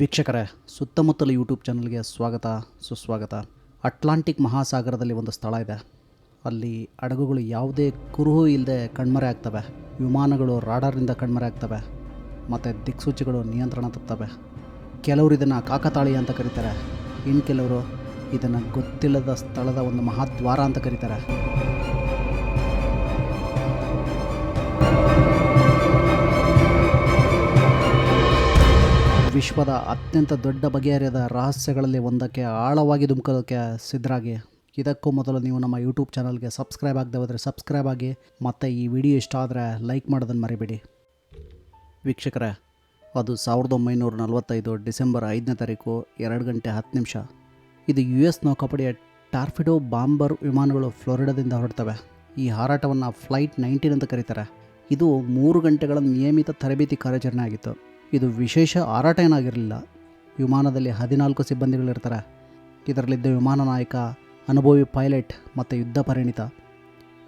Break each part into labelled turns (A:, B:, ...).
A: ವೀಕ್ಷಕರೇ, ಸುತ್ತಮುತ್ತಲ ಯೂಟ್ಯೂಬ್ ಚಾನಲ್ಗೆ ಸ್ವಾಗತ, ಸುಸ್ವಾಗತ. ಅಟ್ಲಾಂಟಿಕ್ ಮಹಾಸಾಗರದಲ್ಲಿ ಒಂದು ಸ್ಥಳ ಇದೆ. ಅಲ್ಲಿ ಹಡಗುಗಳು ಯಾವುದೇ ಕುರುಹು ಇಲ್ಲದೆ ಕಣ್ಮರೆ ಆಗ್ತವೆ. ವಿಮಾನಗಳು ರಾಡಾರ್ನಿಂದ ಕಣ್ಮರೆ ಆಗ್ತವೆ. ಮತ್ತು ದಿಕ್ಸೂಚಿಗಳು ನಿಯಂತ್ರಣ ತಪ್ತವೆ. ಕೆಲವರು ಇದನ್ನು ಕಾಕತಾಳಿ ಅಂತ ಕರೀತಾರೆ. ಇನ್ನು ಕೆಲವರು ಇದನ್ನು ಗೊತ್ತಿಲ್ಲದ ಸ್ಥಳದ ಒಂದು ಮಹಾದ್ವಾರ ಅಂತ ಕರೀತಾರೆ. ವಿಶ್ವದ ಅತ್ಯಂತ ದೊಡ್ಡ ಬಗೆಹರಿಯದ ರಹಸ್ಯಗಳಲ್ಲಿ ಒಂದಕ್ಕೆ ಆಳವಾಗಿ ಧುಮುಕೋದಕ್ಕೆ ಸಿದ್ಧರಾಗಿ. ಇದಕ್ಕೂ ಮೊದಲು ನೀವು ನಮ್ಮ ಯೂಟ್ಯೂಬ್ ಚಾನಲ್ಗೆ ಸಬ್ಸ್ಕ್ರೈಬ್ ಆಗದೆ ಹೋದರೆ ಸಬ್ಸ್ಕ್ರೈಬ್ ಆಗಿ, ಮತ್ತು ಈ ವಿಡಿಯೋ ಇಷ್ಟ ಆದರೆ ಲೈಕ್ ಮಾಡೋದನ್ನು ಮರಿಬೇಡಿ. ವೀಕ್ಷಕರೇ, ಅದು ಸಾವಿರದ ಒಂಬೈನೂರ ನಲವತ್ತೈದು ಡಿಸೆಂಬರ್ ಐದನೇ ತಾರೀಕು, ಎರಡು ಗಂಟೆ ಹತ್ತು ನಿಮಿಷ. ಇದು ಯು ಎಸ್ ನೌಕಾಪಡೆಯ ಟಾರ್ಫಿಡೋ ಬಾಂಬರ್ ವಿಮಾನಗಳು ಫ್ಲೋರಿಡಾದಿಂದ ಹೊರಡ್ತವೆ. ಈ ಹಾರಾಟವನ್ನು ಫ್ಲೈಟ್ ನೈನ್ಟೀನ್ ಅಂತ ಕರೀತಾರೆ. ಇದು ಮೂರು ಗಂಟೆಗಳ ನಿಯಮಿತ ತರಬೇತಿ ಕಾರ್ಯಾಚರಣೆ ಆಗಿತ್ತು. ಇದು ವಿಶೇಷ ಹಾರಾಟ ಏನಾಗಿರಲಿಲ್ಲ. ವಿಮಾನದಲ್ಲಿ ಹದಿನಾಲ್ಕು ಸಿಬ್ಬಂದಿಗಳಿರ್ತಾರೆ. ಇದರಲ್ಲಿದ್ದ ವಿಮಾನ ನಾಯಕ, ಅನುಭವಿ ಪೈಲಟ್ ಮತ್ತು ಯುದ್ಧ ಪರಿಣಿತ.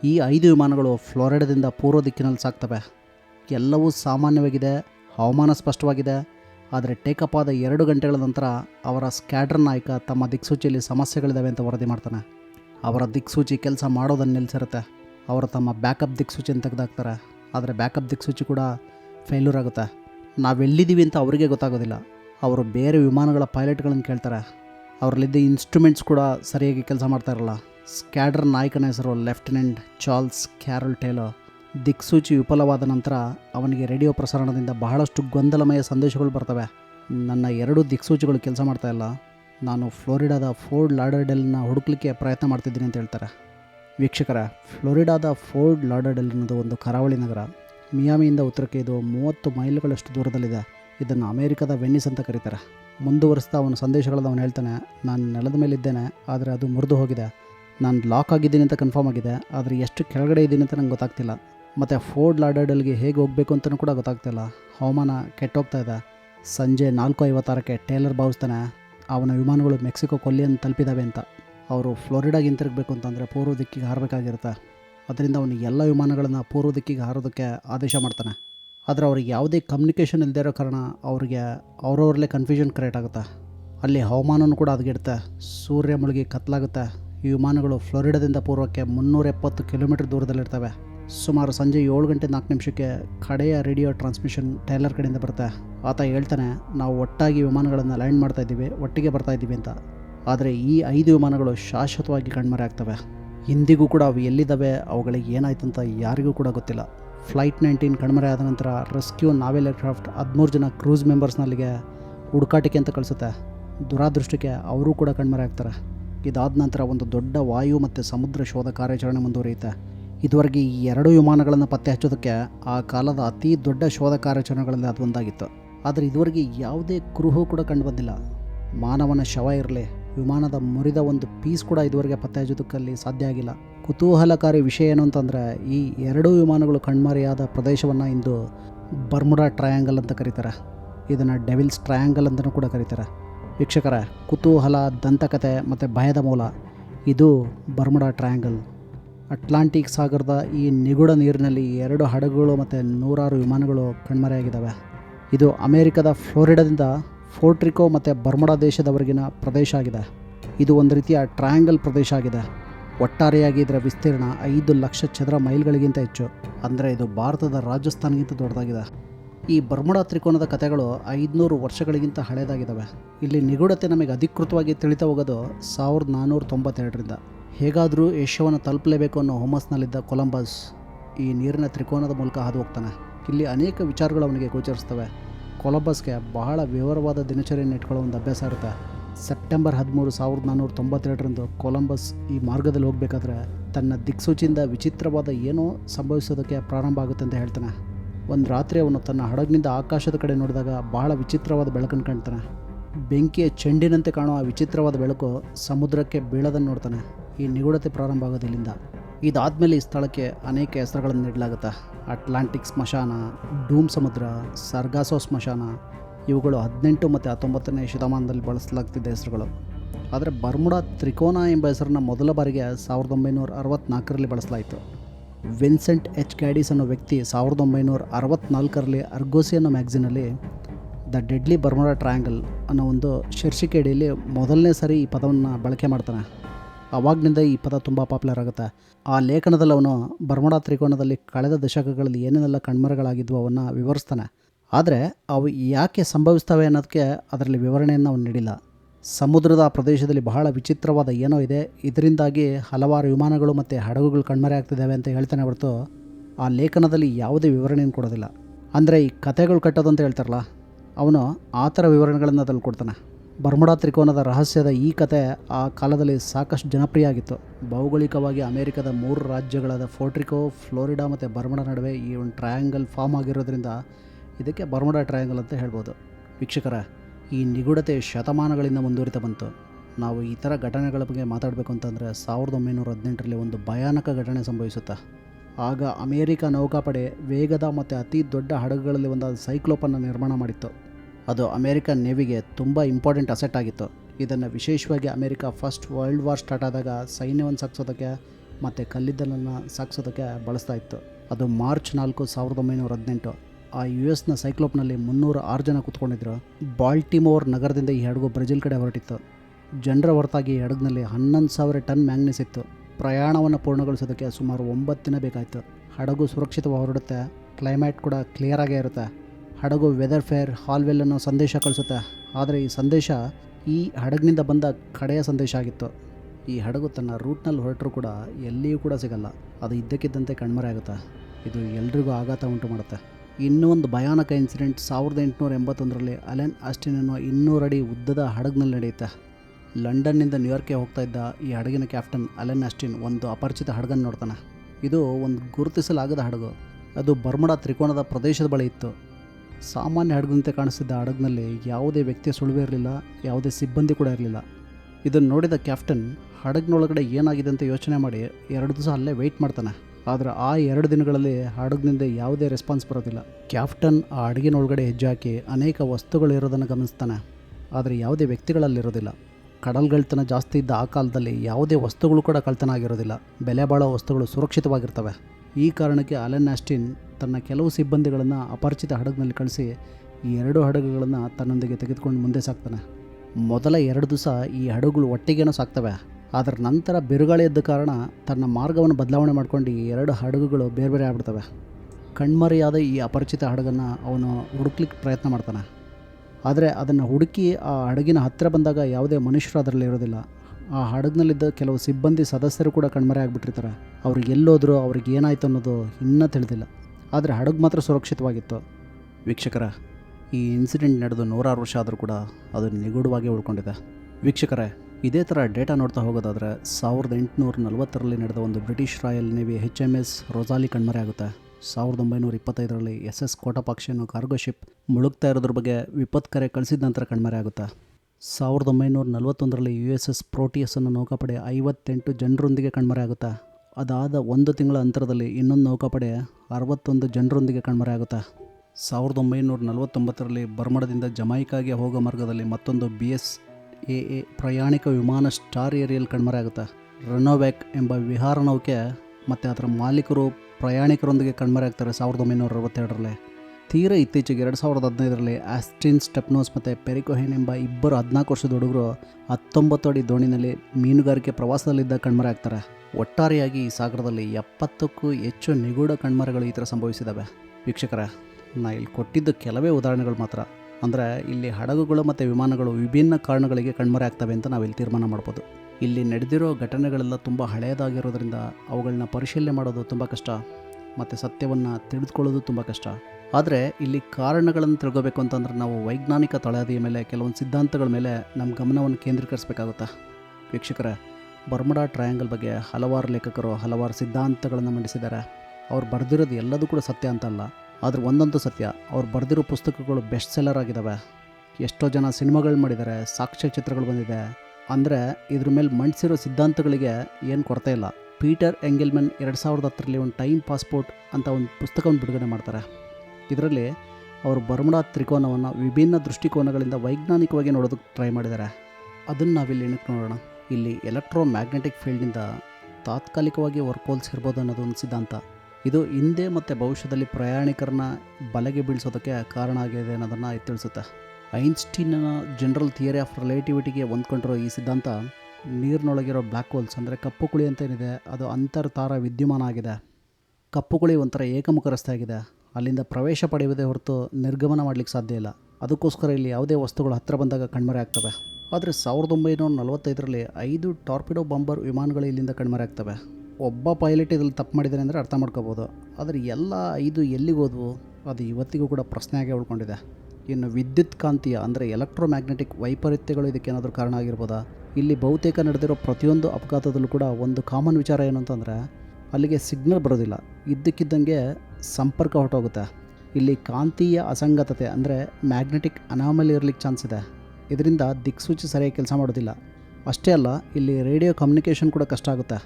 A: ಈ ಐದು ವಿಮಾನಗಳು ಫ್ಲೋರಿಡಾದಿಂದ ಪೂರ್ವ ದಿಕ್ಕಿನಲ್ಲಿ ಸಾಕ್ತವೆ ಎಲ್ಲವೂ ಸಾಮಾನ್ಯವಾಗಿದೆ, ಹವಾಮಾನ ಸ್ಪಷ್ಟವಾಗಿದೆ. ಆದರೆ ಟೇಕಪ್ ಆದ ಎರಡು ಗಂಟೆಗಳ ನಂತರ ಅವರ ಸ್ಕ್ಯಾಡ್ರನ್ ನಾಯಕ ತಮ್ಮ ದಿಕ್ಸೂಚಿಯಲ್ಲಿ ಸಮಸ್ಯೆಗಳಿದ್ದಾವೆ ಅಂತ ವರದಿ ಮಾಡ್ತಾನೆ. ಅವರ ದಿಕ್ಸೂಚಿ ಕೆಲಸ ಮಾಡೋದನ್ನು ನಿಲ್ಲಿಸಿರುತ್ತೆ ಅವರು ತಮ್ಮ ಬ್ಯಾಕಪ್ ದಿಕ್ಸೂಚಿಯನ್ನು ತೆಗೆದಾಕ್ತಾರೆ. ಆದರೆ ಬ್ಯಾಕಪ್ ದಿಕ್ಸೂಚಿ ಕೂಡ ಫೇಲ್ಯೂರ್ ಆಗುತ್ತೆ. ನಾವೆಲ್ಲಿದ್ದೀವಿ ಅಂತ ಅವರಿಗೆ ಗೊತ್ತಾಗೋದಿಲ್ಲ. ಅವರು ಬೇರೆ ವಿಮಾನಗಳ ಪೈಲಟ್ಗಳನ್ನು ಕೇಳ್ತಾರೆ. ಅವರಲ್ಲಿದ್ದ ಇನ್ಸ್ಟ್ರೂಮೆಂಟ್ಸ್ ಕೂಡ ಸರಿಯಾಗಿ ಕೆಲಸ ಮಾಡ್ತಾ ಇರಲ್ಲ. ಸ್ಕ್ಯಾಡ್ರನ್ ನಾಯಕನ ಹೆಸರು ಲೆಫ್ಟಿನೆಂಟ್ ಚಾರ್ಲ್ಸ್ ಕ್ಯಾರಲ್ ಟೇಲರ್ ದಿಕ್ಸೂಚಿ ವಿಫಲವಾದ ನಂತರ ಅವನಿಗೆ ರೇಡಿಯೋ ಪ್ರಸಾರಣದಿಂದ ಬಹಳಷ್ಟು ಗೊಂದಲಮಯ ಸಂದೇಶಗಳು ಬರ್ತವೆ. ನನ್ನ ಎರಡು ದಿಕ್ಸೂಚಿಗಳು ಕೆಲಸ ಮಾಡ್ತಾ ಇಲ್ಲ. ನಾನು ಫ್ಲೋರಿಡಾದ ಫೋರ್ಡ್ ಲಾಡರ್ಡೆಲ್ನ ಹುಡುಕ್ಲಿಕ್ಕೆ ಪ್ರಯತ್ನ ಮಾಡ್ತಿದ್ದೀನಿ ಅಂತ ಹೇಳ್ತಾರೆ. ವೀಕ್ಷಕರ, ಫ್ಲೋರಿಡಾದ ಫೋರ್ಡ್ ಲಾಡರ್ಡೆಲ್ ಅನ್ನೋದು ಒಂದು ಕರಾವಳಿ ನಗರ. ಮಿಯಾಮಿಯಿಂದ ಉತ್ತರಕ್ಕೆ ಇದು ಮೂವತ್ತು ಮೈಲ್ಗಳಷ್ಟು ದೂರದಲ್ಲಿದೆ. ಇದನ್ನು ಅಮೇರಿಕದ ವೆನ್ನಿಸ್ ಅಂತ ಕರೀತಾರೆ. ಮುಂದುವರಿಸ್ತಾ ಅವನ ಸಂದೇಶಗಳನ್ನು ಅವನು ಹೇಳ್ತಾನೆ, ನಾನು ನೆಲದ ಮೇಲೆ ಇದ್ದೇನೆ ಆದರೆ ಅದು ಮುರಿದು ಹೋಗಿದೆ. ನಾನು ಲಾಕ್ ಆಗಿದ್ದೀನಿ ಅಂತ ಕನ್ಫರ್ಮ್ ಆಗಿದೆ, ಆದರೆ ಎಷ್ಟು ಕೆಳಗಡೆ ಇದ್ದೀನಿ ಅಂತ ನಂಗೆ ಗೊತ್ತಾಗ್ತಿಲ್ಲ. ಮತ್ತು ಫೋರ್ಡ್ ಲಾಡರ್ಡಲ್ಗೆ ಹೇಗೆ ಹೋಗಬೇಕು ಅಂತಲೂ ಕೂಡ ಗೊತ್ತಾಗ್ತಿಲ್ಲ. ಹವಾಮಾನ ಕೆಟ್ಟೋಗ್ತಾ ಇದೆ. ಸಂಜೆ ನಾಲ್ಕು ಐವತ್ತಾರಕ್ಕೆ ಟೇಲರ್ ಭಾವಿಸ್ತಾನೆ, ಅವನ ವಿಮಾನಗಳು ಮೆಕ್ಸಿಕೋ ಕೊಲ್ಲಿಯನ್ನು ತಲುಪಿದ್ದಾವೆ ಅಂತ. ಅವರು ಫ್ಲೋರಿಡಾಗೆ ಹಿಂತಿರುಗಬೇಕು ಅಂತಂದರೆ ಪೂರ್ವ ದಿಕ್ಕಿಗೆ ಹಾರಬೇಕಾಗಿರುತ್ತೆ. ಅದರಿಂದ ಅವನು ಎಲ್ಲ ವಿಮಾನಗಳನ್ನು ಪೂರ್ವ ದಿಕ್ಕಿಗೆ ಹಾರೋದಕ್ಕೆ ಆದೇಶ ಮಾಡ್ತಾನೆ. ಆದರೆ ಅವ್ರಿಗೆ ಯಾವುದೇ ಕಮ್ಯುನಿಕೇಷನ್ ಇಲ್ಲದೇ ಇರೋ ಕಾರಣ ಅವ್ರಿಗೆ ಅವ್ರವ್ರಲ್ಲೇ ಕನ್ಫ್ಯೂಷನ್ ಕ್ರಿಯೇಟ್ ಆಗುತ್ತೆ. ಅಲ್ಲಿ ಹವಾಮಾನವೂ ಕೂಡ ಅದಗಿಡುತ್ತೆ ಸೂರ್ಯ ಮುಳುಗಿ ಕತ್ಲಾಗುತ್ತೆ ಈ ವಿಮಾನಗಳು ಫ್ಲೋರಿಡಾದಿಂದ ಪೂರ್ವಕ್ಕೆ ಮುನ್ನೂರ ಎಪ್ಪತ್ತು ಕಿಲೋಮೀಟರ್ ದೂರದಲ್ಲಿರ್ತವೆ. ಸುಮಾರು ಸಂಜೆ ಏಳು ಗಂಟೆ ನಾಲ್ಕು ನಿಮಿಷಕ್ಕೆ ಕಡೆಯ ರೇಡಿಯೋ ಟ್ರಾನ್ಸ್ಮಿಷನ್ ಟೈಲರ್ ಕಡೆಯಿಂದ ಬರುತ್ತೆ. ಆತ ಹೇಳ್ತಾನೆ, ನಾವು ಒಟ್ಟಾಗಿ ವಿಮಾನಗಳನ್ನು ಲ್ಯಾಂಡ್ ಮಾಡ್ತಾ ಇದ್ದೀವಿ, ಒಟ್ಟಿಗೆ ಬರ್ತಾ ಇದ್ದೀವಿ ಅಂತ. ಆದರೆ ಈ ಐದು ವಿಮಾನಗಳು ಶಾಶ್ವತವಾಗಿ ಕಣ್ಮರೆ ಆಗ್ತವೆ. ಇಂದಿಗೂ ಕೂಡ ಅವು ಎಲ್ಲಿದ್ದಾವೆ, ಅವುಗಳಿಗೆ ಏನಾಯ್ತು ಅಂತ ಯಾರಿಗೂ ಕೂಡ ಗೊತ್ತಿಲ್ಲ. ಫ್ಲೈಟ್ ನೈನ್ಟೀನ್ ಕಣ್ಮರೆ ಆದ ನಂತರ ರೆಸ್ಕ್ಯೂ ನಾವೆಲ್ ಏರ್ಕ್ರಾಫ್ಟ್ ಹದಿಮೂರು ಜನ ಕ್ರೂಸ್ ಮೆಂಬರ್ಸ್ನಲ್ಲಿಗೆ ಹುಡುಕಾಟಿಕೆ ಅಂತ ಕಳಿಸುತ್ತೆ. ದುರಾದೃಷ್ಟಕ್ಕೆ ಅವರೂ ಕೂಡ ಕಣ್ಮರೆ ಆಗ್ತಾರೆ. ಇದಾದ ನಂತರ ಒಂದು ದೊಡ್ಡ ವಾಯು ಮತ್ತು ಸಮುದ್ರ ಶೋಧ ಕಾರ್ಯಾಚರಣೆ ಮುಂದುವರಿಯುತ್ತೆ. ಇದುವರೆಗೆ ಈ ಎರಡು ವಿಮಾನಗಳನ್ನು ಪತ್ತೆ ಹಚ್ಚೋದಕ್ಕೆ ಆ ಕಾಲದ ಅತಿ ದೊಡ್ಡ ಶೋಧ ಕಾರ್ಯಾಚರಣೆಗಳಲ್ಲಿ ಅದು ಒಂದಾಗಿತ್ತು. ಆದರೆ ಇದುವರೆಗೆ ಯಾವುದೇ ಕುರುಹು ಕೂಡ ಕಂಡುಬಂದಿಲ್ಲ ಮಾನವನ ಶವ ಇರಲಿ ವಿಮಾನದ ಮುರಿದ ಒಂದು ಪೀಸ್ ಕೂಡ ಇದುವರೆಗೆ ಪತ್ತೆ ಹಚ್ಚೋದಕ್ಕಲ್ಲಿ ಸಾಧ್ಯ ಆಗಿಲ್ಲ. ಕುತೂಹಲಕಾರಿ ವಿಷಯ ಏನು ಅಂತಂದರೆ, ಈ ಎರಡೂ ವಿಮಾನಗಳು ಕಣ್ಮರೆಯಾದ ಪ್ರದೇಶವನ್ನು ಇಂದು ಬರ್ಮುಡಾ ಟ್ರಯಾಂಗಲ್ ಅಂತ ಕರೀತಾರೆ. ಇದನ್ನು ಡೆವಿಲ್ಸ್ ಟ್ರಯಾಂಗಲ್ ಅಂತಲೂ ಕೂಡ ಕರೀತಾರೆ. ವೀಕ್ಷಕರ, ಕುತೂಹಲ, ದಂತಕತೆ ಮತ್ತು ಭಯದ ಮೂಲ, ಇದು ಬರ್ಮುಡಾ ಟ್ರಯಾಂಗಲ್. ಅಟ್ಲಾಂಟಿಕ್ ಸಾಗರದ ಈ ನಿಗೂಢ ನೀರಿನಲ್ಲಿ ಎರಡು ಹಡಗುಗಳು ಮತ್ತು ನೂರಾರು ವಿಮಾನಗಳು ಕಣ್ಮರೆಯಾಗಿದ್ದಾವೆ. ಇದು ಅಮೇರಿಕದ ಫ್ಲೋರಿಡಾದಿಂದ ಫೋರ್ಟ್ರಿಕೋ ಮತ್ತು ಬರ್ಮಡಾ ದೇಶದವರೆಗಿನ ಪ್ರದೇಶ ಆಗಿದೆ. ಇದು ಒಂದು ರೀತಿಯ ಟ್ರಯಾಂಗಲ್ ಪ್ರದೇಶ ಆಗಿದೆ. ಒಟ್ಟಾರೆಯಾಗಿ ಇದರ ವಿಸ್ತೀರ್ಣ ಐದು ಲಕ್ಷ ಚದರ ಮೈಲ್ಗಳಿಗಿಂತ ಹೆಚ್ಚು. ಅಂದರೆ ಇದು ಭಾರತದ ರಾಜಸ್ಥಾನ್ಗಿಂತ ದೊಡ್ಡದಾಗಿದೆ. ಈ ಬರ್ಮುಡಾ ತ್ರಿಕೋನದ ಕಥೆಗಳು ಐದುನೂರು ವರ್ಷಗಳಿಗಿಂತ ಹಳೆಯದಾಗಿದ್ದಾವೆ. ಇಲ್ಲಿ ನಿಗೂಢತೆ ನಮಗೆ ಅಧಿಕೃತವಾಗಿ ತಿಳಿತಾ ಹೋಗೋದು ಸಾವಿರದ ನಾನ್ನೂರ ತೊಂಬತ್ತೆರಡರಿಂದ. ಹೇಗಾದರೂ ಏಷ್ಯಾವನ್ನು ತಲುಪಲೇಬೇಕು ಅನ್ನೋ ಹೋಮಸ್ನಲ್ಲಿದ್ದ ಕೊಲಂಬಸ್ ಈ ನೀರಿನ ತ್ರಿಕೋನದ ಮೂಲಕ ಹಾದು ಹೋಗ್ತಾನೆ. ಇಲ್ಲಿ ಅನೇಕ ವಿಚಾರಗಳು ಅವನಿಗೆ ಗೋಚರಿಸ್ತವೆ. ಕೊಲಂಬಸ್ಗೆ ಬಹಳ ವಿವರವಾದ ದಿನಚರಿಯನ್ನು ಇಟ್ಕೊಳ್ಳೋ ಒಂದು ಅಭ್ಯಾಸ ಇರುತ್ತೆ. ಸೆಪ್ಟೆಂಬರ್ ಹದಿಮೂರು ಸಾವಿರದ ನಾನ್ನೂರ ತೊಂಬತ್ತೆರಡರಂದು ಕೊಲಂಬಸ್ ಈ ಮಾರ್ಗದಲ್ಲಿ ಹೋಗಬೇಕಾದ್ರೆ ತನ್ನ ದಿಕ್ಸೂಚಿಯಿಂದ ವಿಚಿತ್ರವಾದ ಏನೋ ಸಂಭವಿಸೋದಕ್ಕೆ ಪ್ರಾರಂಭ ಆಗುತ್ತೆ ಅಂತ ಹೇಳ್ತಾನೆ. ಒಂದು ರಾತ್ರಿ ಅವನು ತನ್ನ ಹಡಗಿನಿಂದ ಆಕಾಶದ ಕಡೆ ನೋಡಿದಾಗ ಬಹಳ ವಿಚಿತ್ರವಾದ ಬೆಳಕನ್ನು ಕಾಣ್ತಾನೆ. ಬೆಂಕಿಯ ಚೆಂಡಿನಂತೆ ಕಾಣುವ ವಿಚಿತ್ರವಾದ ಬೆಳಕು ಸಮುದ್ರಕ್ಕೆ ಬೀಳೋದನ್ನು ನೋಡ್ತಾನೆ. ಈ ನಿಗೂಢತೆ ಪ್ರಾರಂಭ ಆಗೋದು ಇಲ್ಲಿಂದ. ಇದಾದಮೇಲೆ ಈ ಸ್ಥಳಕ್ಕೆ ಅನೇಕ ಹೆಸರುಗಳನ್ನು ನೀಡಲಾಗುತ್ತೆ. ಅಟ್ಲಾಂಟಿಕ್ ಸ್ಮಶಾನ ಡೂಮ್ ಸಮುದ್ರ ಸರ್ಗಾಸೋ ಸ್ಮಶಾನ ಇವುಗಳು ಹದಿನೆಂಟು ಮತ್ತು ಹತ್ತೊಂಬತ್ತನೇ ಶತಮಾನದಲ್ಲಿ ಬಳಸಲಾಗ್ತಿದ್ದ ಹೆಸರುಗಳು. ಆದರೆ ಬರ್ಮುಡಾ ತ್ರಿಕೋನ ಎಂಬ ಹೆಸರನ್ನು ಮೊದಲ ಬಾರಿಗೆ ಸಾವಿರದ ಒಂಬೈನೂರ ಅರವತ್ತ್ನಾಲ್ಕರಲ್ಲಿ ಬಳಸಲಾಯಿತು. ವಿನ್ಸೆಂಟ್ ಎಚ್ ಗ್ಯಾಡಿಸ್ ಅನ್ನೋ ವ್ಯಕ್ತಿ ಸಾವಿರದ ಒಂಬೈನೂರ ಅರವತ್ತ್ನಾಲ್ಕರಲ್ಲಿ ಅರ್ಗೋಸಿ ಅನ್ನೋ ಮ್ಯಾಗ್ಝಿನಲ್ಲಿ ದ ಡೆಡ್ಲಿ ಬರ್ಮುಡಾ ಟ್ರಯಾಂಗಲ್ ಅನ್ನೋ ಒಂದು ಶೀರ್ಷಿಕೆಯಡಿಯಲ್ಲಿ ಮೊದಲನೇ ಸರಿ ಈ ಪದವನ್ನು ಬಳಕೆ ಮಾಡ್ತಾನೆ. ಅವಾಗ್ನಿಂದ ಈ ಪದ ತುಂಬ ಪಾಪ್ಯುಲರ್ ಆಗುತ್ತೆ. ಆ ಲೇಖನದಲ್ಲಿ ಅವನು ಬರ್ಮಡಾ ತ್ರಿಕೋನದಲ್ಲಿ ಕಳೆದ ದಶಕಗಳಲ್ಲಿ ಏನೇನೆಲ್ಲ ಕಣ್ಮರಗಳಾಗಿದ್ವು ಅವನ್ನು ವಿವರಿಸ್ತಾನೆ. ಆದರೆ ಅವು ಯಾಕೆ ಸಂಭವಿಸ್ತವೆ ಅನ್ನೋದಕ್ಕೆ ಅದರಲ್ಲಿ ವಿವರಣೆಯನ್ನು ಅವನು ನೀಡಿಲ್ಲ. ಸಮುದ್ರದ ಪ್ರದೇಶದಲ್ಲಿ ಬಹಳ ವಿಚಿತ್ರವಾದ ಏನೋ ಇದೆ. ಇದರಿಂದಾಗಿ ಹಲವಾರು ವಿಮಾನಗಳು ಮತ್ತು ಹಡಗುಗಳು ಕಣ್ಮರೆ ಆಗ್ತಿದ್ದಾವೆ ಅಂತ ಹೇಳ್ತಾನೆ ಹೊರತು ಆ ಲೇಖನದಲ್ಲಿ ಯಾವುದೇ ವಿವರಣೆಯನ್ನು ಕೊಡೋದಿಲ್ಲ. ಅಂದರೆ ಈ ಕಥೆಗಳು ಕಟ್ಟೋದು ಅಂತ ಹೇಳ್ತಾರಲ್ಲ, ಅವನು ಆ ಥರ ವಿವರಣೆಗಳನ್ನು ಅದರಲ್ಲಿ ಕೊಡ್ತಾನೆ. ಬರ್ಮುಡಾ ತ್ರಿಕೋನದ ರಹಸ್ಯದ ಈ ಕತೆ ಆ ಕಾಲದಲ್ಲಿ ಸಾಕಷ್ಟು ಜನಪ್ರಿಯ ಆಗಿತ್ತು ಭೌಗೋಳಿಕವಾಗಿ ಅಮೆರಿಕದ ಮೂರು ರಾಜ್ಯಗಳಾದ ಫೋರ್ಟ್ರಿಕೋ ಫ್ಲೋರಿಡಾ ಮತ್ತು ಬರ್ಮುಡಾ ನಡುವೆ ಈ ಒಂದು ಟ್ರಯಾಂಗಲ್ ಫಾರ್ಮ್ ಆಗಿರೋದ್ರಿಂದ ಇದಕ್ಕೆ ಬರ್ಮುಡಾ ಟ್ರಯಾಂಗಲ್ ಅಂತ ಹೇಳ್ಬೋದು. ವೀಕ್ಷಕರ, ಈ ನಿಗೂಢತೆ ಶತಮಾನಗಳಿಂದ ಮುಂದುವರಿತ ಬಂತು. ನಾವು ಈ ಥರ ಘಟನೆಗಳ ಬಗ್ಗೆ ಮಾತಾಡಬೇಕು ಅಂತಂದರೆ ಸಾವಿರದ ಒಂಬೈನೂರ ಹದಿನೆಂಟರಲ್ಲಿ ಒಂದು ಭಯಾನಕ ಘಟನೆ ಸಂಭವಿಸುತ್ತೆ. ಆಗ ಅಮೇರಿಕ ನೌಕಾಪಡೆ ವೇಗದ ಮತ್ತು ಅತಿ ದೊಡ್ಡ ಹಡಗುಗಳಲ್ಲಿ ಒಂದಾದ ಸೈಕ್ಲೋಪನ್ನು ನಿರ್ಮಾಣ ಮಾಡಿತ್ತು. ಅದು ಅಮೇರಿಕನ್ ನೇವಿಗೆ ತುಂಬ ಇಂಪಾರ್ಟೆಂಟ್ ಅಸೆಟ್ ಆಗಿತ್ತು. ಇದನ್ನು ವಿಶೇಷವಾಗಿ America first world war start ಆದಾಗ ಸೈನ್ಯವನ್ನು ಸಾಗಿಸೋದಕ್ಕೆ ಮತ್ತು ಕಲ್ಲಿದ್ದಲನ್ನು ಸಾಗಿಸೋದಕ್ಕೆ ಬಳಸ್ತಾ ಇತ್ತು. ಅದು ಮಾರ್ಚ್ ನಾಲ್ಕು ಸಾವಿರದ ಒಂಬೈನೂರ ಹದಿನೆಂಟು. ಆ ಯು ಎಸ್ನ ಸೈಕ್ಲೋಪ್ನಲ್ಲಿ ಮುನ್ನೂರ ಆರು ಜನ ಕೂತ್ಕೊಂಡಿದ್ರು. ಬಾಲ್ಟಿಮೋರ್ ನಗರದಿಂದ ಈ ಹಡಗು ಬ್ರೆಜಿಲ್ ಕಡೆ ಹೊರಟಿತ್ತು. ಜನರ ಹೊರತಾಗಿ ಈ ಹಡಗಿನಲ್ಲಿ ಹನ್ನೊಂದು ಸಾವಿರ ಟನ್ ಮ್ಯಾಂಗ್ನೀಸ್ ಇತ್ತು. ಪ್ರಯಾಣವನ್ನು ಪೂರ್ಣಗೊಳಿಸೋದಕ್ಕೆ ಸುಮಾರು ಒಂಬತ್ತು ದಿನ ಬೇಕಾಯಿತು. ಹಡಗು ಸುರಕ್ಷಿತವಾಗಿ ಹೊರಡುತ್ತೆ. ಕ್ಲೈಮೇಟ್ ಕೂಡ ಕ್ಲಿಯರಾಗೇ ಇರುತ್ತೆ. ಹಡಗು ವೆದರ್ ಫೇರ್ ಹಾಲ್ವೆಲ್ ಅನ್ನೋ ಸಂದೇಶ ಕಳಿಸುತ್ತೆ. ಆದರೆ ಈ ಸಂದೇಶ ಈ ಹಡಗಿನಿಂದ ಬಂದ ಕಡೆಯ ಸಂದೇಶ ಆಗಿತ್ತು. ಈ ಹಡಗು ತನ್ನ ರೂಟ್ನಲ್ಲಿ ಹೊರಟರೂ ಕೂಡ ಎಲ್ಲಿಯೂ ಕೂಡ ಸಿಗಲ್ಲ. ಅದು ಇದ್ದಕ್ಕಿದ್ದಂತೆ ಕಣ್ಮರೆ ಆಗುತ್ತೆ. ಇದು ಎಲ್ರಿಗೂ ಆಘಾತ ಉಂಟು ಮಾಡುತ್ತೆ. ಇನ್ನೂ ಒಂದು ಭಯಾನಕ ಇನ್ಸಿಡೆಂಟ್ ಸಾವಿರದ ಎಂಟುನೂರ ಎಂಬತ್ತೊಂದರಲ್ಲಿ ಅಲೆನ್ ಆಸ್ಟಿನ್ ಅನ್ನೋ ಅಡಿ ಉದ್ದದ ಹಡಗಿನಲ್ಲಿ ನಡೆಯುತ್ತೆ. ಲಂಡನ್ನಿಂದ ನ್ಯೂಯಾರ್ಕ್ಗೆ ಹೋಗ್ತಾ ಇದ್ದ ಈ ಹಡಗಿನ ಕ್ಯಾಪ್ಟನ್ ಅಲೆನ್ ಆಸ್ಟಿನ್ ಒಂದು ಅಪರಿಚಿತ ಹಡಗನ್ನು ನೋಡ್ತಾನೆ. ಇದು ಒಂದು ಗುರುತಿಸಲಾಗದ ಹಡಗು. ಅದು ಬರ್ಮುಡಾ ತ್ರಿಕೋನದ ಪ್ರದೇಶದ ಬಳಿ ಇತ್ತು. ಸಾಮಾನ್ಯ ಹಡಗಂತೆ ಕಾಣಿಸಿದ್ದ ಹಡಗಿನಲ್ಲಿ ಯಾವುದೇ ವ್ಯಕ್ತಿಯ ಸುಳಿವೆ ಇರಲಿಲ್ಲ, ಯಾವುದೇ ಸಿಬ್ಬಂದಿ ಕೂಡ ಇರಲಿಲ್ಲ. ಇದನ್ನು ನೋಡಿದ ಕ್ಯಾಪ್ಟನ್, ಹಡಗಿನೊಳಗಡೆ ಏನಾಗಿದೆ ಅಂತ ಯೋಚನೆ ಮಾಡಿ ಎರಡು ದಿವಸ ಅಲ್ಲೇ ವೆಯ್ಟ್ ಮಾಡ್ತಾನೆ. ಆದರೆ ಆ ಎರಡು ದಿನಗಳಲ್ಲಿ ಹಡಗಿನಿಂದ ಯಾವುದೇ ರೆಸ್ಪಾನ್ಸ್ ಬರೋದಿಲ್ಲ. ಕ್ಯಾಪ್ಟನ್ ಆ ಹಡಗಿನೊಳಗಡೆ ಹೆಜ್ಜೆ ಹಾಕಿ ಅನೇಕ ವಸ್ತುಗಳು ಇರೋದನ್ನು ಗಮನಿಸ್ತಾನೆ. ಆದರೆ ಯಾವುದೇ ವ್ಯಕ್ತಿಗಳಲ್ಲಿರೋದಿಲ್ಲ ಕಡಲ್ಗಳ್ತನ ಜಾಸ್ತಿ ಇದ್ದ ಆ ಕಾಲದಲ್ಲಿ ಯಾವುದೇ ವಸ್ತುಗಳು ಕೂಡ ಕಳ್ತನ ಆಗಿರೋದಿಲ್ಲ. ಬೆಲೆ ಬಾಳೋ ವಸ್ತುಗಳು ಸುರಕ್ಷಿತವಾಗಿರ್ತವೆ. ಈ ಕಾರಣಕ್ಕೆ ಅಲೆನ್ ಆಸ್ಟಿನ್ ತನ್ನ ಕೆಲವು ಸಿಬ್ಬಂದಿಗಳನ್ನು ಅಪರಿಚಿತ ಹಡಗಿನಲ್ಲಿ ಕಳಿಸಿ ಈ ಎರಡು ಹಡಗುಗಳನ್ನು ತನ್ನೊಂದಿಗೆ ತೆಗೆದುಕೊಂಡು ಮುಂದೆ ಸಾಕ್ತಾನೆ. ಮೊದಲ ಎರಡು ದಿವಸ ಈ ಹಡಗುಗಳು ಒಟ್ಟಿಗೇನೋ ಸಾಕ್ತವೆ. ಅದರ ನಂತರ ಬಿರುಗಾಳಿ ಎದ್ದ ಕಾರಣ ತನ್ನ ಮಾರ್ಗವನ್ನು ಬದಲಾವಣೆ ಮಾಡ್ಕೊಂಡು ಈ ಎರಡು ಹಡಗುಗಳು ಬೇರೆ ಬೇರೆ ಆಗ್ಬಿಡ್ತವೆ. ಕಣ್ಮರೆಯಾದ ಈ ಅಪರಿಚಿತ ಹಡಗನ್ನು ಅವನು ಹುಡುಕ್ಲಿಕ್ಕೆ ಪ್ರಯತ್ನ ಮಾಡ್ತಾನೆ. ಆದರೆ ಅದನ್ನು ಹುಡುಕಿ ಆ ಹಡಗಿನ ಹತ್ತಿರ ಬಂದಾಗ ಯಾವುದೇ ಮನುಷ್ಯರು ಅದರಲ್ಲಿ ಇರೋದಿಲ್ಲ. ಆ ಹಡಗಿನಲ್ಲಿದ್ದ ಕೆಲವು ಸಿಬ್ಬಂದಿ ಸದಸ್ಯರು ಕೂಡ ಕಣ್ಮರೆ ಆಗಿಬಿಟ್ಟಿರ್ತಾರೆ. ಅವ್ರಿಗೆ ಎಲ್ಲೋದ್ರು ಅವ್ರಿಗೆ ಏನಾಯ್ತು ಅನ್ನೋದು ಇನ್ನೂ ತಿಳಿದಿಲ್ಲ. ಆದರೆ ಹಡಗು ಮಾತ್ರ ಸುರಕ್ಷಿತವಾಗಿತ್ತು. ವೀಕ್ಷಕರ, ಈ ಇನ್ಸಿಡೆಂಟ್ ನಡೆದು ನೂರಾರು ವರ್ಷ ಆದರೂ ಕೂಡ ಅದು ನಿಗೂಢವಾಗಿ ಉಳ್ಕೊಂಡಿದೆ. ವೀಕ್ಷಕರೇ, ಇದೇ ಥರ ಡೇಟಾ ನೋಡ್ತಾ ಹೋಗೋದಾದರೆ ಸಾವಿರದ ಎಂಟುನೂರ ನಲವತ್ತರಲ್ಲಿ ನಡೆದ ಒಂದು British royal navy H M S Rosalie ಕಣ್ಮರೆ ಆಗುತ್ತೆ. ಸಾವಿರದ ಒಂಬೈನೂರ ಇಪ್ಪತ್ತೈದರಲ್ಲಿ ಎಸ್ ಎಸ್ ಕೋಟಪಾಕ್ಷಿ ಅನ್ನೋ ಕಾರ್ಗೋ ಶಿಪ್ ಮುಳುಗ್ತಾ ಇರೋದ್ರ ಬಗ್ಗೆ ವಿಪತ್ತು ಕರೆ ಕಳಿಸಿದ ನಂತರ ಕಣ್ಮರೆ ಆಗುತ್ತೆ. ಸಾವಿರದ ಒಂಬೈನೂರ ನಲವತ್ತೊಂದರಲ್ಲಿ ಯು ಎಸ್ ಎಸ್ ಪ್ರೋಟಿಯಸ್ ಅನ್ನೋ ನೌಕಾಪಡೆ ಐವತ್ತೆಂಟು ಜನರೊಂದಿಗೆ ಕಣ್ಮರೆ ಆಗುತ್ತೆ ಅದಾದ ಒಂದು ತಿಂಗಳ ಅಂತರದಲ್ಲಿ ಇನ್ನೊಂದು ನೌಕಾಪಡೆ ಅರವತ್ತೊಂದು ಜನರೊಂದಿಗೆ ಕಣ್ಮರೆ ಆಗುತ್ತಾ ಸಾವಿರದ ಒಂಬೈನೂರ ನಲವತ್ತೊಂಬತ್ತರಲ್ಲಿ ಬರ್ಮಡದಿಂದ ಜಮಾಯಿಕಾಗೆ ಹೋಗೋ ಮಾರ್ಗದಲ್ಲಿ ಮತ್ತೊಂದು ಬಿ ಎಸ್ ಎ ಎ ಪ್ರಯಾಣಿಕ ವಿಮಾನ ಸ್ಟಾರ್ ಏರಿಯಲ್ಲಿ ಕಣ್ಮರೆ ಆಗುತ್ತಾ ರನೋವ್ಯಾಕ್ ಎಂಬ ವಿಹಾರ ನೌಕೆ ಮತ್ತು ಅದರ ಮಾಲೀಕರು ಪ್ರಯಾಣಿಕರೊಂದಿಗೆ ಕಣ್ಮರೆ ಆಗ್ತಾರೆ ಸಾವಿರದ ಒಂಬೈನೂರ ಅರವತ್ತೆರಡರಲ್ಲಿ. ತೀರ ಇತ್ತೀಚೆಗೆ ಎರಡು ಸಾವಿರದ ಹದಿನೈದರಲ್ಲಿ ಆಸ್ಟಿನ್ ಸ್ಟೆಪ್ನೋಸ್ ಮತ್ತು ಪೆರಿಕೋಹೆನ್ ಎಂಬ ಇಬ್ಬರು ಹದಿನಾಲ್ಕು ವರ್ಷದ ಹುಡುಗರು ಹತ್ತೊಂಬತ್ತು ಅಡಿ ದೋಣಿನಲ್ಲಿ ಮೀನುಗಾರಿಕೆ ಪ್ರವಾಸದಲ್ಲಿದ್ದ ಕಣ್ಮರೆ ಆಗ್ತಾರೆ. ಒಟ್ಟಾರೆಯಾಗಿ ಈ ಸಾಗರದಲ್ಲಿ ಎಪ್ಪತ್ತಕ್ಕೂ ಹೆಚ್ಚು ನಿಗೂಢ ಕಣ್ಮರೆಗಳು ಈ ಥರ ಸಂಭವಿಸಿದ್ದಾವೆ. ವೀಕ್ಷಕರ, ನಾ ಇಲ್ಲಿ ಕೊಟ್ಟಿದ್ದು ಕೆಲವೇ ಉದಾಹರಣೆಗಳು ಮಾತ್ರ. ಅಂದರೆ, ಇಲ್ಲಿ ಹಡಗುಗಳು ಮತ್ತು ವಿಮಾನಗಳು ವಿಭಿನ್ನ ಕಾರಣಗಳಿಗೆ ಕಣ್ಮರೆ ಆಗ್ತವೆ ಅಂತ ನಾವಿಲ್ಲಿ ತೀರ್ಮಾನ ಮಾಡ್ಬೋದು. ಇಲ್ಲಿ ನಡೆದಿರೋ ಘಟನೆಗಳೆಲ್ಲ ತುಂಬ ಹಳೆಯದಾಗಿರೋದ್ರಿಂದ ಅವುಗಳನ್ನ ಪರಿಶೀಲನೆ ಮಾಡೋದು ತುಂಬ ಕಷ್ಟ. ಮತ್ತು ಸತ್ಯವನ್ನು ತಿಳಿದುಕೊಳ್ಳೋದು ತುಂಬ ಕಷ್ಟ. ಆದರೆ ಇಲ್ಲಿ ಕಾರಣಗಳನ್ನು ತಿಳ್ಕೋಬೇಕು ಅಂತಂದ್ರೆ ನಾವು ವೈಜ್ಞಾನಿಕ ತಳಹದಿಯ ಮೇಲೆ, ಕೆಲವೊಂದು ಸಿದ್ಧಾಂತಗಳ ಮೇಲೆ ನಮ್ಮ ಗಮನವನ್ನು ಕೇಂದ್ರೀಕರಿಸಬೇಕಾಗುತ್ತೆ? ವೀಕ್ಷಕರೇ, ಬರ್ಮಡಾ ಟ್ರಯಾಂಗಲ್ ಬಗ್ಗೆ ಹಲವಾರು ಲೇಖಕರು ಹಲವಾರು ಸಿದ್ಧಾಂತಗಳನ್ನು ಮಂಡಿಸಿದ್ದಾರೆ. ಅವ್ರು ಬರೆದಿರೋದು ಎಲ್ಲದೂ ಕೂಡ ಸತ್ಯ ಅಂತಲ್ಲ. ಆದರೆ ಒಂದಂತೂ ಸತ್ಯ, ಅವ್ರು ಬರೆದಿರೋ ಪುಸ್ತಕಗಳು ಬೆಸ್ಟ್ ಸೆಲ್ಲರ್ ಆಗಿದ್ದಾವೆ ಎಷ್ಟೋ ಜನ ಸಿನಿಮಾಗಳು ಮಾಡಿದ್ದಾರೆ, ಸಾಕ್ಷ್ಯ ಚಿತ್ರಗಳು ಬಂದಿದೆ. ಅಂದರೆ ಇದ್ರ ಮೇಲೆ ಮಂಡಿಸಿರೋ ಸಿದ್ಧಾಂತಗಳಿಗೆ ಏನು ಕೊರತೆ ಇಲ್ಲ. ಪೀಟರ್ ಎಂಗೆಲ್ಮೆನ್ ಎರಡು ಸಾವಿರದ ಹತ್ತರಲ್ಲಿ ಒಂದು ಟೈಮ್ ಪಾಸ್ಪೋರ್ಟ್ ಅಂತ ಒಂದು ಪುಸ್ತಕವನ್ನು ಬಿಡುಗಡೆ ಮಾಡ್ತಾರೆ. ಇದರಲ್ಲಿ ಅವರು ಬರ್ಮುಡಾ ತ್ರಿಕೋನವನ್ನು ವಿಭಿನ್ನ ದೃಷ್ಟಿಕೋನಗಳಿಂದ ವೈಜ್ಞಾನಿಕವಾಗಿ ನೋಡೋದಕ್ಕೆ ಟ್ರೈ ಮಾಡಿದ್ದಾರೆ. ಅದನ್ನು ನಾವಿಲ್ಲಿ ಏನಕ್ಕೆ ನೋಡೋಣ? ಇಲ್ಲಿ ಎಲೆಕ್ಟ್ರೋ ಮ್ಯಾಗ್ನೆಟಿಕ್ ಫೀಲ್ಡಿಂದ ತಾತ್ಕಾಲಿಕವಾಗಿ ವರ್ಕ್ ಹೋಲ್ಸ್ ಇರ್ಬೋದು ಅನ್ನೋದು ಒಂದು ಸಿದ್ಧಾಂತ. ಇದು ಹಿಂದೆ ಮತ್ತು ಭವಿಷ್ಯದಲ್ಲಿ ಪ್ರಯಾಣಿಕರನ್ನ ಬಲೆಗೆ ಬೀಳಿಸೋದಕ್ಕೆ ಕಾರಣ ಆಗಿದೆ ಅನ್ನೋದನ್ನು ತಿಳಿಸುತ್ತೆ. ಐನ್ಸ್ಟೀನ್ನ ಜನರಲ್ ಥಿಯರಿ ಆಫ್ ರಿಲೇಟಿವಿಟಿಗೆ ಹೊಂದ್ಕೊಂಡಿರೋ ಈ ಸಿದ್ಧಾಂತ ನೀರಿನೊಳಗಿರೋ ಬ್ಲ್ಯಾಕ್ ಹೋಲ್ಸ್ ಅಂದರೆ ಕಪ್ಪು ಕುಳಿ ಅಂತ ಏನಿದೆ, ಅದು ಅಂತರ್ತಾರ ವಿದ್ಯಮಾನ ಆಗಿದೆ. ಕಪ್ಪು ಕುಳಿ ಒಂಥರ ಏಕಮುಖ ರಸ್ತೆ ಆಗಿದೆ. ಅಲ್ಲಿಂದ ಪ್ರವೇಶ ಪಡೆಯುವುದೇ ಹೊರತು ನಿರ್ಗಮನ ಮಾಡಲಿಕ್ಕೆ ಸಾಧ್ಯ ಇಲ್ಲ. ಅದಕ್ಕೋಸ್ಕರ ಇಲ್ಲಿ ಯಾವುದೇ ವಸ್ತುಗಳು ಹತ್ತಿರ ಬಂದಾಗ ಕಣ್ಮರೆ ಆಗ್ತವೆ. ಆದರೆ ಸಾವಿರದ ಒಂಬೈನೂರ ನಲವತ್ತೈದರಲ್ಲಿ ಐದು ಟಾರ್ಪಿಡೋ ಬಾಂಬರ್ ವಿಮಾನಗಳು ಇಲ್ಲಿಂದ ಕಣ್ಮರೆ ಆಗ್ತವೆ. ಒಬ್ಬ ಪೈಲಟ್ ಇದ್ರಲ್ಲಿ ತಪ್ಪು ಮಾಡಿದ್ದಾನೆ ಅಂದರೆ ಅರ್ಥ ಮಾಡ್ಕೋಬೋದು. ಆದರೆ ಎಲ್ಲ ಐದು ಎಲ್ಲಿಗೆ ಅದು ಇವತ್ತಿಗೂ ಕೂಡ ಪ್ರಶ್ನೆಯಾಗೆ ಉಳ್ಕೊಂಡಿದೆ. ಇನ್ನು ವಿದ್ಯುತ್ ಕಾಂತೀಯ ಅಂದರೆ ಎಲೆಕ್ಟ್ರೋಮ್ಯಾಗ್ನೆಟಿಕ್ ವೈಪರೀತ್ಯಗಳು ಇದಕ್ಕೇನಾದರೂ ಕಾರಣ ಆಗಿರ್ಬೋದಾ? ಇಲ್ಲಿ ಬಹುತೇಕ ನಡೆದಿರೋ ಪ್ರತಿಯೊಂದು ಅಪಘಾತದಲ್ಲೂ ಕೂಡ ಒಂದು ಕಾಮನ್ ವಿಚಾರ ಏನು ಅಂತಂದರೆ, ಅಲ್ಲಿಗೆ ಸಿಗ್ನಲ್ ಬರೋದಿಲ್ಲ. ಇದ್ದಕ್ಕಿದ್ದಂಗೆ ಸಂಪರ್ಕ ಹೊಟ್ಟೋಗುತ್ತೆ ಇಲ್ಲಿ ಕಾಂತೀಯ ಅಸಂಗತತೆ ಅಂದರೆ ಮ್ಯಾಗ್ನೆಟಿಕ್ ಅನಾಮಲಿ ಇರಲಿಕ್ಕೆ ಚಾನ್ಸ್ ಇದೆ. ಇದರಿಂದ ದಿಕ್ಸೂಚಿ ಸರಿಯಾಗಿ ಕೆಲಸ ಮಾಡೋದಿಲ್ಲ. ಅಷ್ಟೇ ಅಲ್ಲ, ಇಲ್ಲಿ ರೇಡಿಯೋ ಕಮ್ಯುನಿಕೇಷನ್ ಕೂಡ ಕಷ್ಟ ಆಗುತ್ತೆ.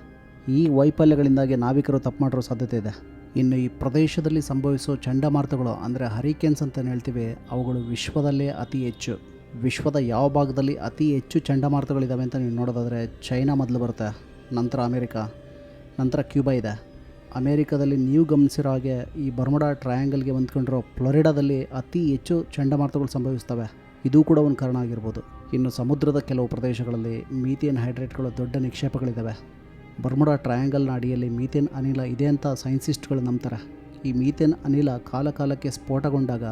A: ಈ ವೈಫಲ್ಯಗಳಿಂದಾಗಿ ನಾವಿಕರು ತಪ್ಪು ಮಾಡಿರೋ ಸಾಧ್ಯತೆ ಇದೆ. ಇನ್ನು ಈ ಪ್ರದೇಶದಲ್ಲಿ ಸಂಭವಿಸೋ ಚಂಡಮಾರುತಗಳು ಅಂದರೆ ಹರಿಕೇನ್ಸ್ ಅಂತ ಹೇಳ್ತೀವಿ, ಅವುಗಳು ವಿಶ್ವದಲ್ಲೇ ಅತಿ ಹೆಚ್ಚು. ವಿಶ್ವದ ಯಾವ ಭಾಗದಲ್ಲಿ ಅತಿ ಹೆಚ್ಚು ಚಂಡಮಾರುತಗಳಿದ್ದಾವೆ ಅಂತ ನೀವು ನೋಡೋದಾದರೆ ಚೈನಾ ಮೊದಲು ಬರುತ್ತೆ, ನಂತರ ಅಮೇರಿಕಾ, ನಂತರ ಕ್ಯೂಬಾ ಇದೆ. ಅಮೇರಿಕಾದಲ್ಲಿ ನೀವು ಗಮನಿಸಿರೋ ಹಾಗೆ ಈ ಬರ್ಮುಡಾ ಟ್ರಯಾಂಗಲ್ಗೆ ಹೊಂದ್ಕೊಂಡಿರೋ ಫ್ಲೋರಿಡಾದಲ್ಲಿ ಅತಿ ಹೆಚ್ಚು ಚಂಡಮಾರುತಗಳು ಸಂಭವಿಸ್ತವೆ. ಇದು ಕೂಡ ಒಂದು ಕಾರಣ ಆಗಿರ್ಬೋದು. ಇನ್ನು ಸಮುದ್ರದ ಕೆಲವು ಪ್ರದೇಶಗಳಲ್ಲಿ ಮೀಥೇನ್ ಹೈಡ್ರೇಟ್ಗಳು ದೊಡ್ಡ ನಿಕ್ಷೇಪಗಳಿದ್ದಾವೆ. ಬರ್ಮುಡಾ ಟ್ರಯಾಂಗಲ್ನ ಅಡಿಯಲ್ಲಿ ಮೀಥೇನ್ ಅನಿಲ ಇದೆ ಅಂತ ಸೈನ್ಸಿಸ್ಟ್ಗಳು ನಂಬ್ತಾರೆ. ಈ ಮೀಥೇನ್ ಅನಿಲ ಕಾಲಕಾಲಕ್ಕೆ ಸ್ಫೋಟಗೊಂಡಾಗ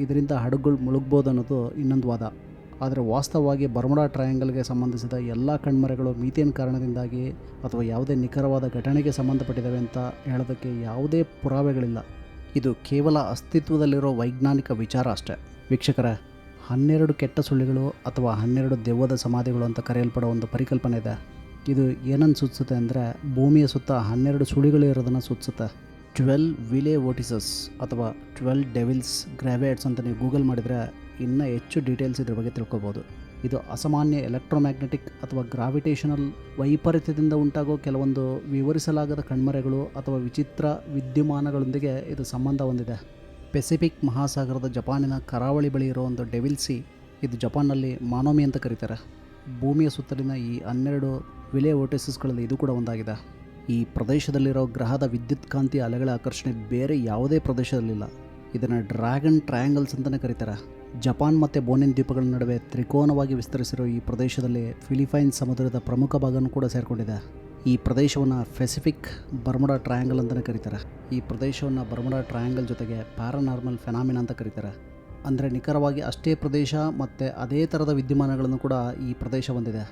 A: ಇದರಿಂದ ಹಡಗುಗಳು ಮುಳುಗ್ಬೋದು ಅನ್ನೋದು ಇನ್ನೊಂದು ವಾದ. ಆದರೆ ವಾಸ್ತವವಾಗಿ ಬರ್ಮುಡಾ ಟ್ರಯಾಂಗಲ್ಗೆ ಸಂಬಂಧಿಸಿದ ಎಲ್ಲ ಕಣ್ಮರೆಗಳು ಮೀಥೇನ್ ಕಾರಣದಿಂದಾಗಿ ಅಥವಾ ಯಾವುದೇ ನಿಖರವಾದ ಘಟನೆಗೆ ಸಂಬಂಧಪಟ್ಟಿದ್ದಾವೆ ಅಂತ ಹೇಳೋದಕ್ಕೆ ಯಾವುದೇ ಪುರಾವೆಗಳಿಲ್ಲ. ಇದು ಕೇವಲ ಅಸ್ತಿತ್ವದಲ್ಲಿರೋ ವೈಜ್ಞಾನಿಕ ವಿಚಾರ ಅಷ್ಟೇ. ವೀಕ್ಷಕರ, ಹನ್ನೆರಡು ಕೆಟ್ಟ ಸುಳ್ಳಿಗಳು ಅಥವಾ ಹನ್ನೆರಡು ದೆವ್ವದ ಸಮಾಧಿಗಳು ಅಂತ ಕರೆಯಲ್ಪಡೋ ಒಂದು ಪರಿಕಲ್ಪನೆ ಇದೆ. ಇದು ಏನನ್ನು ಸೂಚಿಸುತ್ತೆ ಅಂದರೆ, ಭೂಮಿಯ ಸುತ್ತ ಹನ್ನೆರಡು ಸುಳಿಗಳು ಇರೋದನ್ನು ಸೂಚಿಸುತ್ತೆ. ಟ್ವೆಲ್ ವಿಲೆ ವೋಟಿಸಸ್ ಅಥವಾ ಟ್ವೆಲ್ ಡೆವಿಲ್ಸ್ ಗ್ರಾವೇಟ್ಸ್ ಅಂತ ನೀವು ಗೂಗಲ್ ಮಾಡಿದರೆ ಇನ್ನೂ ಹೆಚ್ಚು ಡೀಟೇಲ್ಸ್ ಇದ್ರ ಬಗ್ಗೆ ತಿಳ್ಕೊಬೋದು. ಇದು ಅಸಾಮಾನ್ಯ ಎಲೆಕ್ಟ್ರೋಮ್ಯಾಗ್ನೆಟಿಕ್ ಅಥವಾ ಗ್ರಾವಿಟೇಷನಲ್ ವೈಪರೀತ್ಯದಿಂದ ಉಂಟಾಗೋ ಕೆಲವೊಂದು ವಿವರಿಸಲಾಗದ ಕಣ್ಮರೆಗಳು ಅಥವಾ ವಿಚಿತ್ರ ವಿದ್ಯಮಾನಗಳೊಂದಿಗೆ ಇದು ಸಂಬಂಧ ಹೊಂದಿದೆ. ಪೆಸಿಫಿಕ್ ಮಹಾಸಾಗರದ ಜಪಾನಿನ ಕರಾವಳಿ ಬಳಿ ಇರೋ ಒಂದು ಡೆವಿಲ್ಸಿ ಇದು ಜಪಾನ್ನಲ್ಲಿ ಮಾನೋಮಿ ಅಂತ ಕರೀತಾರೆ. ಭೂಮಿಯ ಸುತ್ತಲಿನ ಈ ಹನ್ನೆರಡು ವಿಲೆ ಓಟೆಸಸ್ಗಳಲ್ಲಿ ಇದು ಕೂಡ ಒಂದಾಗಿದೆ. ಈ ಪ್ರದೇಶದಲ್ಲಿರೋ ಗ್ರಹದ ವಿದ್ಯುತ್ ಕಾಂತಿ ಅಲೆಗಳ ಆಕರ್ಷಣೆ ಬೇರೆ ಯಾವುದೇ ಪ್ರದೇಶದಲ್ಲಿಲ್ಲ. ಇದನ್ನು ಡ್ರ್ಯಾಗನ್ ಟ್ರಯಾಂಗಲ್ಸ್ ಅಂತಲೇ ಕರೀತಾರೆ. ಜಪಾನ್ ಮತ್ತು ಬೋನಿನ್ ದ್ವೀಪಗಳ ನಡುವೆ ತ್ರಿಕೋನವಾಗಿ ವಿಸ್ತರಿಸಿರೋ ಈ ಪ್ರದೇಶದಲ್ಲಿ ಫಿಲಿಪೈನ್ ಸಮುದ್ರದ ಪ್ರಮುಖ ಭಾಗನೂ ಕೂಡ ಸೇರಿಕೊಂಡಿದೆ. ಈ ಪ್ರದೇಶವನ್ನು ಪೆಸಿಫಿಕ್ ಬರ್ಮುಡಾ ಟ್ರಯಾಂಗಲ್ ಅಂತಲೇ ಕರೀತಾರೆ. ಈ ಪ್ರದೇಶವನ್ನು ಬರ್ಮುಡಾ ಟ್ರಯಾಂಗಲ್ ಜೊತೆಗೆ ಪ್ಯಾರಾನಾರ್ಮಲ್ ಫೆನಾಮಿನ ಅಂತ ಕರೀತಾರೆ. ಅಂದರೆ ನಿಖರವಾಗಿ ಅಷ್ಟೇ ಪ್ರದೇಶ ಮತ್ತು ಅದೇ ಥರದ ವಿದ್ಯಮಾನಗಳನ್ನು ಕೂಡ ಈ ಪ್ರದೇಶ ಹೊಂದಿದೆ.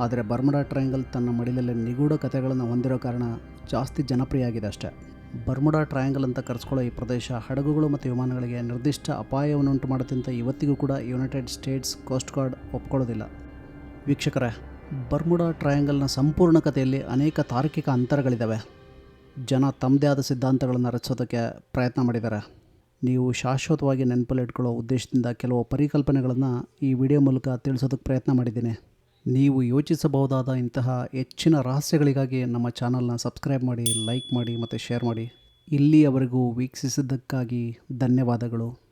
A: ಆದರೆ ಬರ್ಮುಡಾ ಟ್ರಯಾಂಗಲ್ ತನ್ನ ಮಡಿಲಲ್ಲಿ ನಿಗೂಢ ಕಥೆಗಳನ್ನು ಹೊಂದಿರೋ ಕಾರಣ ಜಾಸ್ತಿ ಜನಪ್ರಿಯ ಆಗಿದೆ ಅಷ್ಟೇ. ಬರ್ಮುಡಾ ಟ್ರಯಾಂಗಲ್ ಅಂತ ಕರೆಸ್ಕೊಳ್ಳೋ ಈ ಪ್ರದೇಶ, ಹಡಗುಗಳು ಮತ್ತು ವಿಮಾನಗಳಿಗೆ ನಿರ್ದಿಷ್ಟ ಅಪಾಯವನ್ನುಂಟು ಮಾಡುತ್ತಿಂತ ಇವತ್ತಿಗೂ ಕೂಡ ಯುನೈಟೆಡ್ ಸ್ಟೇಟ್ಸ್ ಕೋಸ್ಟ್ ಗಾರ್ಡ್ ಒಪ್ಕೊಳ್ಳೋದಿಲ್ಲ. ವೀಕ್ಷಕರೇ, ಬರ್ಮುಡಾ ಟ್ರಯಾಂಗಲ್ನ ಸಂಪೂರ್ಣ ಕಥೆಯಲ್ಲಿ ಅನೇಕ ತಾರ್ಕಿಕ ಅಂತರಗಳಿದ್ದಾವೆ. ಜನ ತಮ್ಮದೇ ಆದ ಸಿದ್ಧಾಂತಗಳನ್ನು ರಚಿಸೋದಕ್ಕೆ ಪ್ರಯತ್ನ ಮಾಡಿದ್ದಾರೆ. ನೀವು ಶಾಶ್ವತವಾಗಿ ನೆನಪಲ್ಲಿಟ್ಕೊಳ್ಳೋ ಉದ್ದೇಶದಿಂದ ಕೆಲವು ಪರಿಕಲ್ಪನೆಗಳನ್ನು ಈ ವಿಡಿಯೋ ಮೂಲಕ ತಿಳಿಸೋದಕ್ಕೆ ಪ್ರಯತ್ನ ಮಾಡಿದ್ದೀನಿ. ನೀವು ಯೋಚಿಸಬಹುದಾದ ಇಂತಹ ಹೆಚ್ಚಿನ ರಹಸ್ಯಗಳಿಗಾಗಿ ನಮ್ಮ ಚಾನಲ್ನ ಸಬ್ಸ್ಕ್ರೈಬ್ ಮಾಡಿ, ಲೈಕ್ ಮಾಡಿ ಮತ್ತು ಶೇರ್ ಮಾಡಿ. ಇಲ್ಲಿಯವರೆಗೂ ವೀಕ್ಷಿಸಿದ್ದಕ್ಕಾಗಿ ಧನ್ಯವಾದಗಳು.